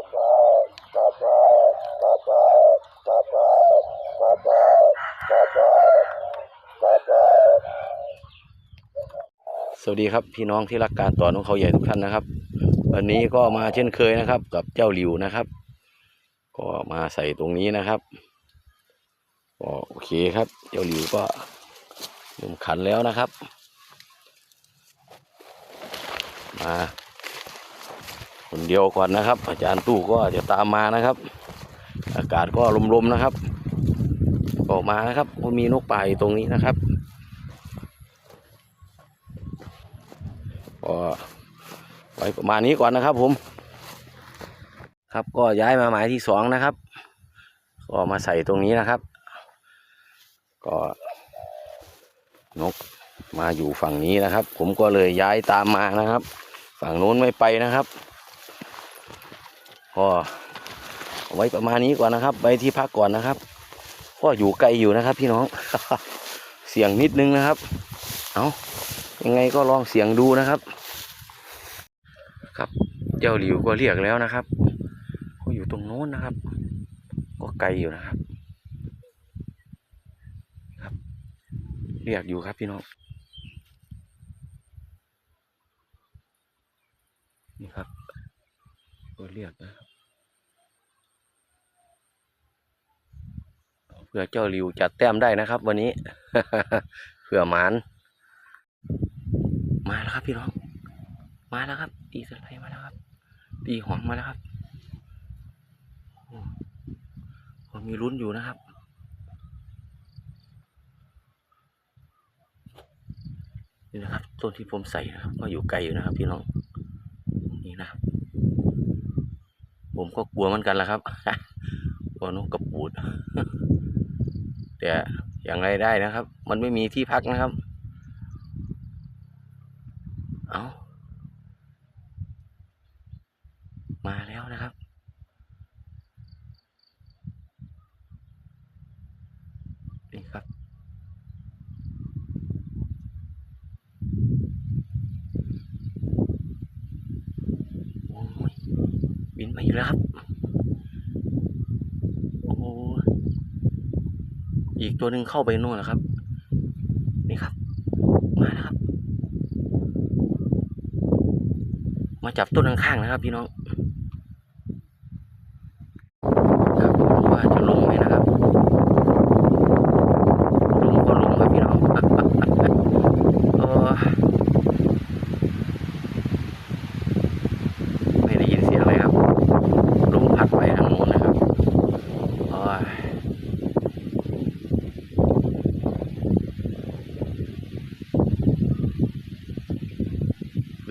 สวัสดีครับพี่น้องที่รักการต่อนของเขาใหญ่ทุกท่านนะครับ วันนี้ก็มาเช่นเคยนะครับ กับเจ้าหลิวนะครับ ก็มาใส่ตรงนี้นะครับก็โอเคครับ เจ้าหลิวก็เริ่มขันแล้วนะครับ มา คนเดียวก่อนนะครับ อาจารย์ตู้ก็จะตามมานะครับ อากาศก็ลมๆนะครับออกมานะครับก็มีนกป่าอยู่ตรงนี้นะครับก็ไว้ประมาณนี้ก่อนนะครับ ผม ครับก็ย้ายมาหมายที่สองนะครับ ก็มาใส่ตรงนี้นะครับ ก็นกมาอยู่ฝั่งนี้นะครับ ผมก็เลยย้ายตามมานะครับ ฝั่งโน้นไม่ไปนะครับ ก็ไว้ประมาณนี้ก่อนนะครับไปที่พักก่อนนะครับก็อยู่ไกลอยู่นะครับ พี่น้อง เสียงนิดนึงนะครับ เอายังไงก็ลองเสียงดูนะครับ ครับเจ้าหลิวก็เรียกแล้วนะครับก็อยู่ตรงโน้นนะครับ ก็ไกลอยู่นะครับ ครับ เรียกอยู่ครับพี่น้อง นี่ครับก็ เรียกนะครับเพื่อเจ้าหลิวจัดแต้มได้นะครับ วันนี้เพื่อหมานมาแล้วครับพี่น้องมาแล้วครับตีสไลด์มาแล้วครับ ตีหองมาแล้วครับโอ้พอมีลุ้นอยู่นะครับนี่นะครับต้นที่ผมใส่นะครับก็อยู่ไกลอยู่นะครับพี่น้องนี่นะครับ ผมก็กลัวเหมือนกันแหละครับกลัวนกกระปูด แต่อย่างไรได้นะครับ มันไม่มีที่พักนะครับ เอา้าแล้วนะครับ นี่ครับ โอ้ยบิน มาอีกแล้วครับ โอ้โหอีกตัวหนึ่งเข้าไปนู่นแล้วครับ นี่ครับ มาแล้วครับ มาจับต้นข้างๆนะครับ พี่น้อง ครับว่าจะลงไหมนะครับ ลงก็ลงครับพี่น้อง เออไม่ได้ยินเสียงเลยครับ ลมพัดไปทางโน้นนะครับโอ้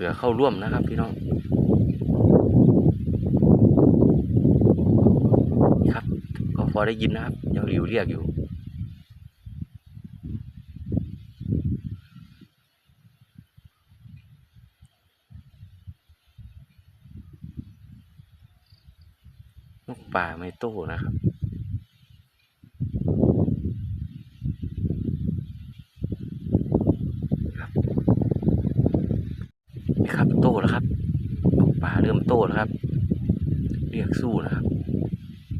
ย เข้าร่วมนะครับ พี่น้องครับ ก็พอได้ยินนะครับยังหลิวเรียกอยู่นกป่าไม่โต้นะครับ นี่ครับ โตแล้วครับป่าเริ่มโตแล้วครับ เรียกสู้นะครับ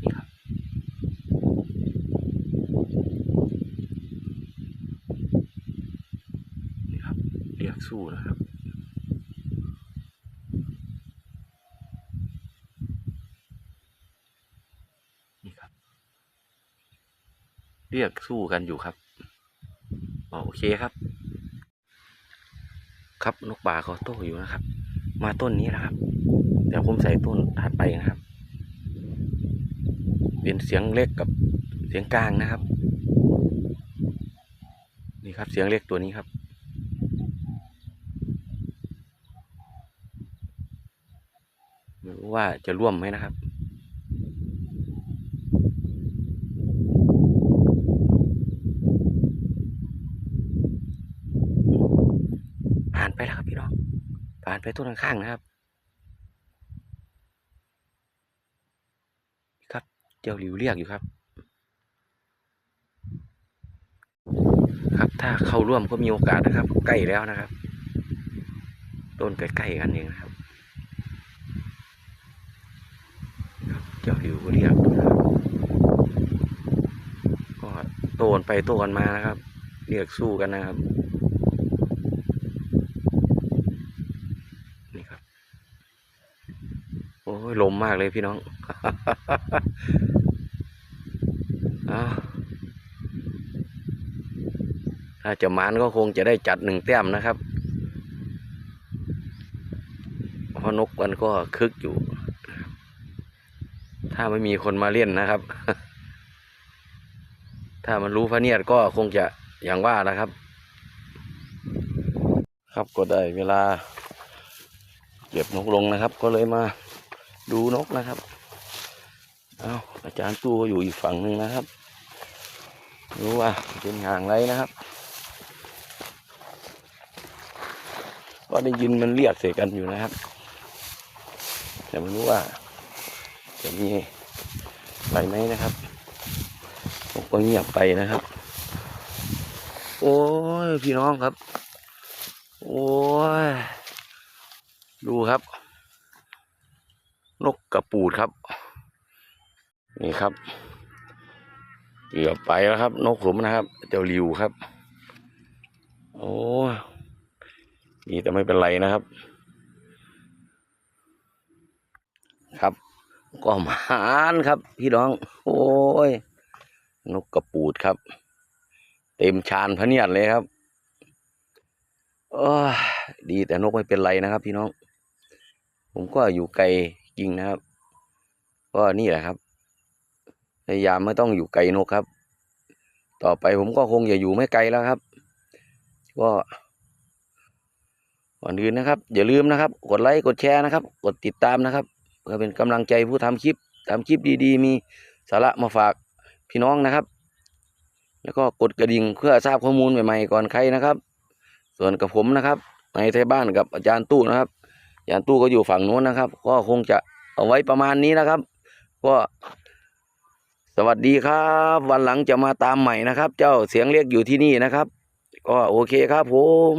นี่ครับ นี่ครับ เรียกสู้นะครับนี่ครับ เรียกสู้กันอยู่ครับ โอเคครับ ครับนกป่าเขาโตอยู่นะครับ มาต้นนี้นะครับเดี๋ยวผมใส่ต้นถัดไปนะครับ เป็นเสียงเล็กกับเสียงกลางนะครับ นี่ครับเสียงเล็กตัวนี้ครับ ไม่รู้ว่าจะร่วมไหมนะครับ ผ่าน ไปแล้วครับพี่น้อง ผ่านไปต้นข้างๆนะครับ ครับเจ้าหลิวเรียกอยู่ครับ ครับถ้าเข้าร่วมก็มีโอกาสนะครับ ใกล้แล้วนะครับ ต้นใกล้ๆกันเองนะครับเจ้าหิวเรียกนะครับก็โตนไปโตกันมานะครับ เรียกสู้กันนะครับ นี่ครับ โอ้ย ลมมากเลยพี่น้องอาถ้าจะมานก็คงจะได้จัดหนึ่งแต้มนะครับเพราะนกมันก็คึกอยู่ ถ้าไม่มีคนมาเล่นนะครับ ถ้ามันรู้พระเนียดก็คงจะอย่างว่านะครับ ครับก็ได้เวลาเก็บนกลงนะครับ ก็เลยมา ดูนกนะครับ เอาอาจารย์ตู้ก็อยู่อีกฝั่งหนึ่งนะครับ รู้ว่าเป็นอย่างไรนะครับ ก็ได้ยินมันเรียกเสียกันอยู่นะครับ แต่ไม่รู้ว่า จะมีอะไรไหมนะครับนกก็เงียบไปนะครับ โอ้ยพี่น้องครับ โอ้ย ดูครับ นกกระปูดครับ นี่ครับเกือบไปแล้วครับ นกผมนะครับ เจ้าลิวครับ โอ้นี่แต่ไม่เป็นไรนะครับ ครับ ก็หมานครับ พี่น้อง โอ้ย นกกระปูดครับ เต็มชานพะเนียดเลยครับโอ้ดีแต่นกไม่เป็นไรนะครับ พี่น้อง ผมก็อยู่ไกล ริงนะครับ ก็นี่แหละครับ พยายามไม่ต้องอยู่ไกลนกครับ ต่อไปผมก็คงจะอยู่ไม่ไกลแล้วครับ ก็ก่อนอื่นนะครับ อย่าลืมนะครับ กดไลค์กดแชร์นะครับ กดติดตามนะครับ เพื่อเป็นกำลังใจผู้ทำคลิปทำคลิปดีๆ มีสาระมาฝากพี่น้องนะครับ แล้วก็กดกระดิ่งเพื่อทราบข้อมูลใหม่ๆก่อนใครนะครับ ส่วนกับผมนะครับในไทยบ้านกับอาจารย์ตู้นะครับ ยานตู้ก็อยู่ฝั่งโน้นนะครับ ก็คงจะเอาไว้ประมาณนี้นะครับ ก็สวัสดีครับ วันหลังจะมาตามใหม่นะครับ เจ้าเสียงเรียกอยู่ที่นี่นะครับ ก็โอเคครับผม